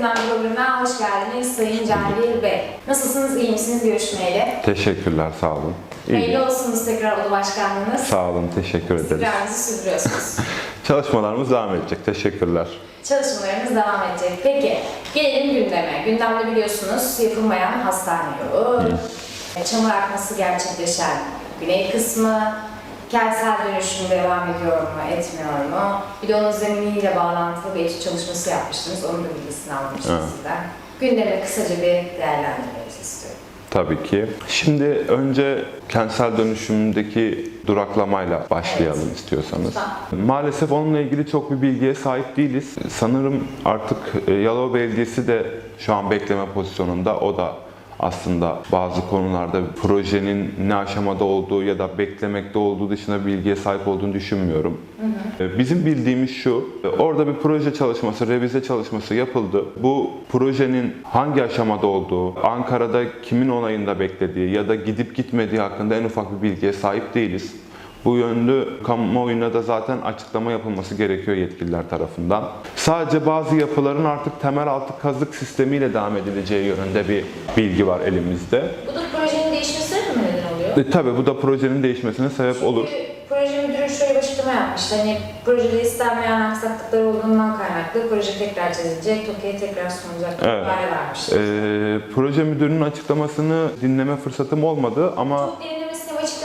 Gündem programına hoş geldiniz Sayın Cahil Bey. Nasılsınız, iyi misiniz görüşmeyeli? Teşekkürler, sağ olun. İyi. Hayırlı olsunuz tekrar Ulu Başkanlığınız. Sağ olun, teşekkür ederiz. İstikrarınızı sürdürüyorsunuz. Çalışmalarımız devam edecek. Teşekkürler. Çalışmalarınız devam edecek. Peki, gelelim gündeme. Gündemde biliyorsunuz yapılmayan hastane yolu, çamur akması gerçekleşen güney kısmı, kentsel dönüşüm devam ediyor mu, etmiyor mu? Bir de onun zeminiyle bağlantılı bir etüt çalışması yapmıştınız. Onun da bilgisini almıştım Evet. sizden. Gündemi kısaca bir değerlendirmenizi istiyorum. Tabii ki. Şimdi önce kentsel dönüşümdeki duraklamayla başlayalım Evet. istiyorsanız. Lütfen. Maalesef onunla ilgili çok bir bilgiye sahip değiliz. Sanırım artık e, Yalova Belediyesi de şu an bekleme pozisyonunda. O da aslında bazı konularda projenin ne aşamada olduğu ya da beklemekte olduğu dışında bilgiye sahip olduğunu düşünmüyorum. E, Bizim bildiğimiz şu, e, orada bir proje çalışması, revize çalışması yapıldı. Bu projenin hangi aşamada olduğu, Ankara'da kimin onayında beklediği ya da gidip gitmediği hakkında en ufak bir bilgiye sahip değiliz. Bu yönlü kamuoyuna da zaten açıklama yapılması gerekiyor yetkililer tarafından. Sadece bazı yapıların artık temel altı kazık sistemiyle devam edileceği yönünde bir bilgi var elimizde. Bu da projenin değişmesine mi neden oluyor? E, tabii bu da projenin değişmesine sebep olur. Çünkü proje müdürü şöyle bir açıklama yapmıştı. Hani projede istenmeyen aksaklıklar olduğundan kaynaklı proje tekrar çizilecek, TOKİ'ye tekrar sunulacak Evet. evet. vermişti. E, proje müdürünün açıklamasını dinleme fırsatım olmadı ama Çok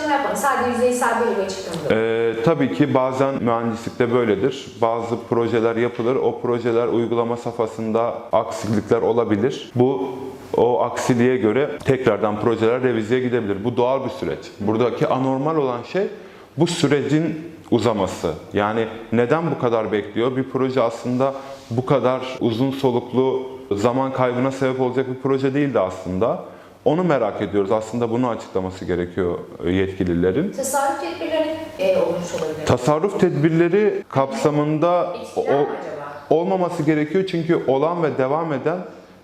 açıklama yapmadı. Sadece yüzeysel bir açıklama. Ee, tabii ki bazen mühendislikte böyledir. Bazı projeler yapılır. O projeler uygulama safhasında aksilikler olabilir. Bu o aksiliğe göre tekrardan projeler reviziye gidebilir. Bu doğal bir süreç. Buradaki anormal olan şey bu sürecin uzaması. Yani neden bu kadar bekliyor? Bir proje aslında bu kadar uzun soluklu zaman kaybına sebep olacak bir proje değildi aslında. Onu merak ediyoruz. Aslında bunu açıklaması gerekiyor yetkililerin. Tasarruf tedbirleri e, olmuş olabilir. Tasarruf tedbirleri kapsamında o, olmaması gerekiyor çünkü olan ve devam eden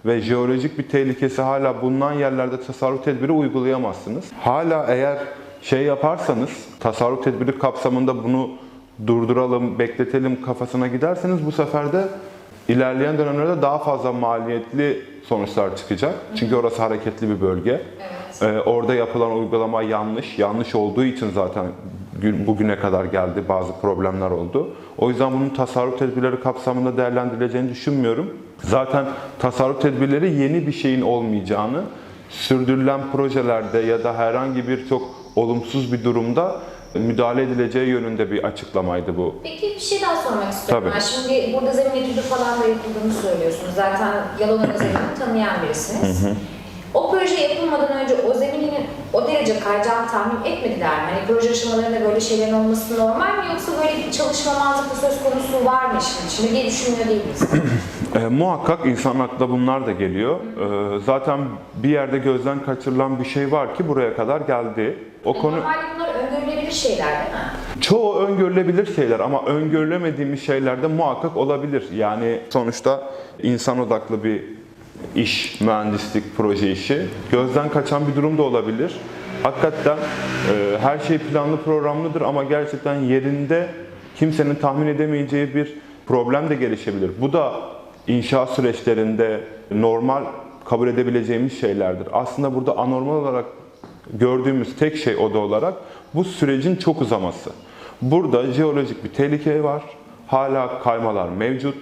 ve jeolojik bir tehlikesi hala bulunan yerlerde tasarruf tedbiri uygulayamazsınız. Hala eğer şey yaparsanız tasarruf tedbiri kapsamında bunu durduralım, bekletelim kafasına giderseniz bu sefer de ilerleyen dönemlerde daha fazla maliyetli sonuçlar çıkacak. Çünkü orası hareketli bir bölge. Evet. Ee, orada yapılan uygulama yanlış. Yanlış olduğu için zaten gün- bugüne kadar geldi bazı problemler oldu. O yüzden bunun tasarruf tedbirleri kapsamında değerlendirileceğini düşünmüyorum. Zaten tasarruf tedbirleri yeni bir şeyin olmayacağını, sürdürülen projelerde ya da herhangi bir çok olumsuz bir durumda müdahale edileceği yönünde bir açıklamaydı bu. Peki bir şey daha sormak istiyorum. Tabii. Ben şimdi burada zemin etüdü falan da yapıldığını söylüyorsunuz. Zaten Yalova'nın zeminini tanıyan birisiniz. O proje yapılmadan önce o zeminin o derece kayacağını tahmin etmediler mi? Hani proje aşamalarında böyle şeylerin olması normal mi yoksa böyle bir çalışmamazlık söz konusu var mı işin içinde diye düşünmüyor değiliz. E, muhakkak insan aklına bunlar da geliyor. E, zaten bir yerde gözden kaçırılan bir şey var ki buraya kadar geldi. O konu Normalde öngörülebilir şeyler değil mi? çoğu öngörülebilir şeyler ama öngörülemediğimiz şeyler de muhakkak olabilir. Yani sonuçta insan odaklı bir iş, mühendislik, proje işi. Gözden kaçan bir durum da olabilir. Hakikaten e, her şey planlı programlıdır ama gerçekten yerinde kimsenin tahmin edemeyeceği bir problem de gelişebilir. Bu da inşaat süreçlerinde normal kabul edebileceğimiz şeylerdir. Aslında burada anormal olarak gördüğümüz tek şey oda olarak bu sürecin çok uzaması. Burada jeolojik bir tehlike var. Hala kaymalar mevcut.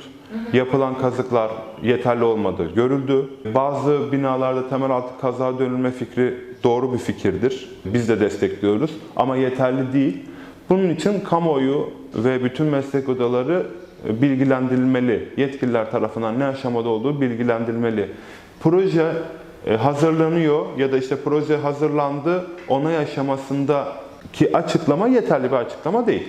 Yapılan kazıklar yeterli olmadığı görüldü. Bazı binalarda temel altı kazağa dönülme fikri doğru bir fikirdir. Biz de destekliyoruz ama yeterli değil. Bunun için kamuoyu ve bütün meslek odaları bilgilendirilmeli. Yetkililer tarafından ne aşamada olduğu bilgilendirilmeli. Proje e, hazırlanıyor ya da işte proje hazırlandı onay aşamasındaki açıklama yeterli bir açıklama değil.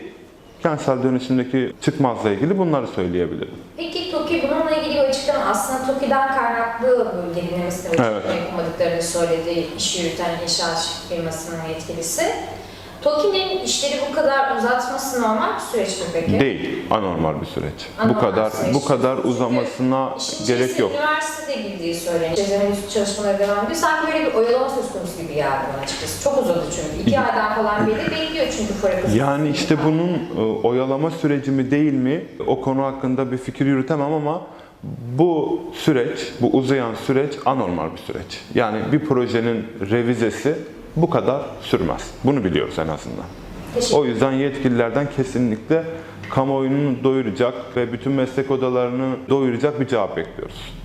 Kentsel dönüşümdeki çıkmazla ilgili bunları söyleyebilirim. Peki TOKİ bununla ilgili bir açıklama aslında TOKİ'den kaynaklı bölge dinlemesine ve Evet. açıklama yapamadıklarını söyledi iş yürüten inşaat firmasının yetkilisi. TOKİ'nin işleri bu kadar uzatması normal bir süreç mi peki? Değil, anormal bir süreç. Anormal bu kadar süreç. bu kadar Çünkü uzamasına İşin gerek yok. üniversitede girdiği söyleniyor. Çözümün üstü çalışmaları devam ediyor. Sanki böyle bir oyalama söz konusu gibi geldi bana açıkçası. Çok uzadı çünkü. İki aydan falan beri bekliyor çünkü kazanması. Yani işte bunun e, oyalama süreci mi değil mi o konu hakkında bir fikir yürütemem ama Bu süreç, bu uzayan süreç anormal bir süreç. Yani bir projenin revizesi bu kadar sürmez. Bunu biliyoruz en azından. O yüzden yetkililerden kesinlikle kamuoyunu doyuracak ve bütün meslek odalarını doyuracak bir cevap bekliyoruz.